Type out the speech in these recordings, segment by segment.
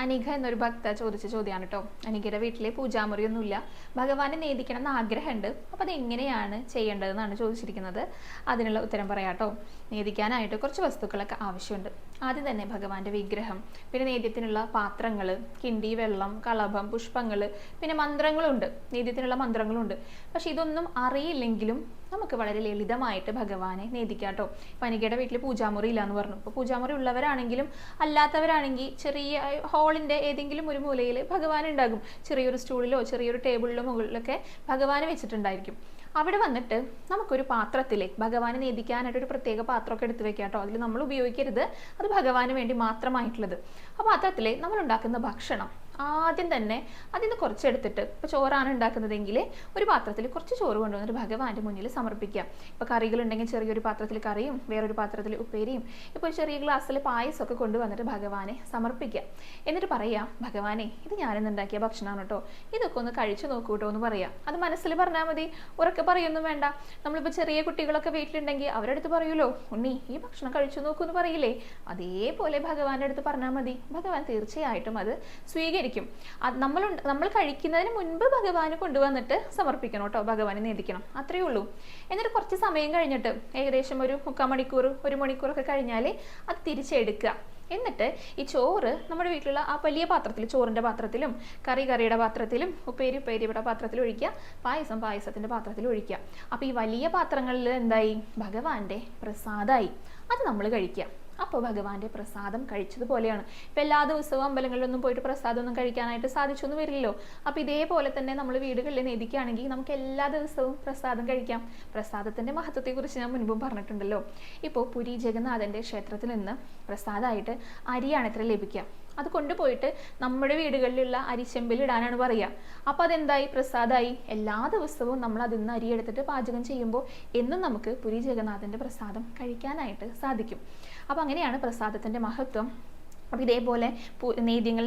അനിക എന്നൊരു ഭക്ത ചോദിച്ച ചോദ്യമാണ് കേട്ടോ. അനികയുടെ വീട്ടിലെ പൂജാമുറിയൊന്നുമില്ല ഭഗവാനെ നേദിക്കണം എന്ന് ആഗ്രഹമുണ്ട്. അപ്പോൾ അത് എങ്ങനെയാണ് ചെയ്യേണ്ടതെന്നാണ് ചോദിച്ചിരിക്കുന്നത്. അതിനുള്ള ഉത്തരം പറയാം കേട്ടോ. നേദിക്കാനായിട്ട് കുറച്ച് വസ്തുക്കളൊക്കെ ആവശ്യമുണ്ട്. ആദ്യം തന്നെ ഭഗവാന്റെ വിഗ്രഹം പിന്നെ നേദ്യത്തിനുള്ള പാത്രങ്ങൾ കിണ്ടി വെള്ളം കളഭം പുഷ്പങ്ങൾ പിന്നെ മന്ത്രങ്ങളുണ്ട്. നേദ്യത്തിനുള്ള മന്ത്രങ്ങളുണ്ട്. പക്ഷെ ഇതൊന്നും അറിയില്ലെങ്കിലും നമുക്ക് വളരെ ലളിതമായിട്ട് ഭഗവാനെ നേദിക്കാം കേട്ടോ പനികയുടെ വീട്ടിൽ പൂജാമുറി ഇല്ല എന്ന് പറഞ്ഞു. അപ്പോൾ പൂജാമുറി ഉള്ളവരാണെങ്കിലും അല്ലാത്തവരാണെങ്കിൽ ചെറിയ ഹാളിന്റെ ഏതെങ്കിലും ഒരു മൂലയിൽ ഭഗവാൻ ഉണ്ടാകും. ചെറിയൊരു സ്റ്റൂളിലോ ചെറിയൊരു ടേബിളിലോ മുകളിലൊക്കെ ഭഗവാനെ വെച്ചിട്ടുണ്ടായിരിക്കും. അവിടെ വന്നിട്ട് നമുക്കൊരു പാത്രത്തിൽ ഭഗവാനെ നേദിക്കാനായിട്ട് ഒരു പ്രത്യേക പാത്രമൊക്കെ എടുത്ത് വെക്കാം കേട്ടോ അതിൽ നമ്മൾ ഉപയോഗിക്കരുത്. അത് ഭഗവാന് വേണ്ടി മാത്രമായിട്ടുള്ളത്. ആ പാത്രത്തിൽ നമ്മൾ ഉണ്ടാക്കുന്ന ഭക്ഷണം ആദ്യം തന്നെ അതിൽ കുറച്ചെടുത്തിട്ട് ഇപ്പോൾ ചോറാണ് ഉണ്ടാക്കുന്നതെങ്കിൽ ഒരു പാത്രത്തിൽ കുറച്ച് ചോറ് കൊണ്ടുവന്നിട്ട് ഭഗവാന്റെ മുന്നിൽ സമർപ്പിക്കാം. ഇപ്പോൾ കറികളുണ്ടെങ്കിൽ ചെറിയൊരു പാത്രത്തിൽ കറിയും വേറൊരു പാത്രത്തിൽ ഉപ്പേരിയും ഇപ്പോൾ ചെറിയ ഗ്ലാസ്സിൽ പായസമൊക്കെ കൊണ്ടുവന്നിട്ട് ഭഗവാനെ സമർപ്പിക്കാം. എന്നിട്ട് പറയാം ഭഗവാനെ ഇത് ഞാനിന്ന് ഉണ്ടാക്കിയ ഭക്ഷണമാണ് കേട്ടോ ഇതൊക്കെ ഒന്ന് കഴിച്ചു നോക്കൂ കേട്ടോ എന്ന് പറയാം. അത് മനസ്സിൽ പറഞ്ഞാൽ മതി. ഉറക്കെ പറയൊന്നും വേണ്ട. നമ്മളിപ്പോൾ ചെറിയ കുട്ടികളൊക്കെ വീട്ടിലുണ്ടെങ്കിൽ അവരടുത്ത് പറയുമല്ലോ ഉണ്ണി ഈ ഭക്ഷണം കഴിച്ചു നോക്കൂ എന്ന് പറയില്ലേ? അതേപോലെ ഭഗവാന്റെ അടുത്ത് പറഞ്ഞാൽ മതി. ഭഗവാൻ തീർച്ചയായിട്ടും അത് സ്വീകരിക്കും. അത് നമ്മൾ നമ്മൾ കഴിക്കുന്നതിന് മുൻപ് ഭഗവാന് കൊണ്ടുവന്നിട്ട് സമർപ്പിക്കണം കേട്ടോ ഭഗവാനെ നേദിക്കണം അത്രയേ ഉള്ളൂ. എന്നിട്ട് കുറച്ച് സമയം കഴിഞ്ഞിട്ട് ഏകദേശം ഒരു മുക്കാൽ മണിക്കൂർ ഒരു മണിക്കൂറൊക്കെ കഴിഞ്ഞാൽ അത് തിരിച്ചെടുക്കുക. എന്നിട്ട് ഈ ചോറ് നമ്മുടെ വീട്ടിലുള്ള ആ വലിയ പാത്രത്തിൽ ചോറിന്റെ പാത്രത്തിലും കറി കറിയുടെ പാത്രത്തിലും ഉപ്പേരി ഉപ്പേരിയുടെ പാത്രത്തിൽ ഒഴിക്കുക പായസം പായസത്തിന്റെ പാത്രത്തിൽ ഒഴിക്കുക. അപ്പോൾ ഈ വലിയ പാത്രങ്ങളിൽ എന്തായി? ഭഗവാന്റെ പ്രസാദമായി അത് നമ്മൾ കഴിക്കുക. അപ്പോൾ ഭഗവാന്റെ പ്രസാദം കഴിച്ചതുപോലെയാണ്. ഇപ്പം എല്ലാ ദിവസവും അമ്പലങ്ങളിലൊന്നും പോയിട്ട് പ്രസാദം ഒന്നും കഴിക്കാനായിട്ട് സാധിച്ചൊന്നും വരില്ലല്ലോ. അപ്പോൾ ഇതേപോലെ തന്നെ നമ്മൾ വീടുകളിൽ നെതിക്കുകയാണെങ്കിൽ നമുക്ക് എല്ലാ ദിവസവും പ്രസാദം കഴിക്കാം. പ്രസാദത്തിന്റെ മഹത്വത്തെക്കുറിച്ച് ഞാൻ മുൻപും പറഞ്ഞിട്ടുണ്ടല്ലോ. ഇപ്പോൾ പുരി ജഗന്നാഥന്റെ ക്ഷേത്രത്തിൽ നിന്ന് പ്രസാദമായിട്ട് അരിയാണ് ഇത്ര ലഭിക്കുക. അത് കൊണ്ടുപോയിട്ട് നമ്മുടെ വീടുകളിലുള്ള അരിച്ചെമ്പിൽ ഇടാനാണ് പറയുക. അപ്പോൾ അതെന്തായി? പ്രസാദമായി എല്ലാ ദിവസവും നമ്മൾ അതിൽ നിന്ന് അരി എടുത്തിട്ട് പാചകം ചെയ്യുമ്പോൾ എന്നും നമുക്ക് പുരി ജഗന്നാഥന്റെ പ്രസാദം കഴിക്കാനായിട്ട് സാധിക്കും. അപ്പോൾ അങ്ങനെയാണ് പ്രസാദത്തിന്റെ മഹത്വം. അപ്പോൾ ഇതേപോലെ നേദ്യങ്ങൾ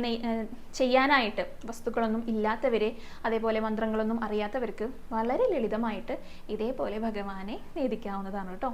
ചെയ്യാനായിട്ട് വസ്തുക്കളൊന്നും ഇല്ലാത്തവരെ അതേപോലെ മന്ത്രങ്ങളൊന്നും അറിയാത്തവർക്ക് വളരെ ലളിതമായിട്ട് ഇതേപോലെ ഭഗവാനെ നേദിക്കാവുന്നതാണ് കേട്ടോ.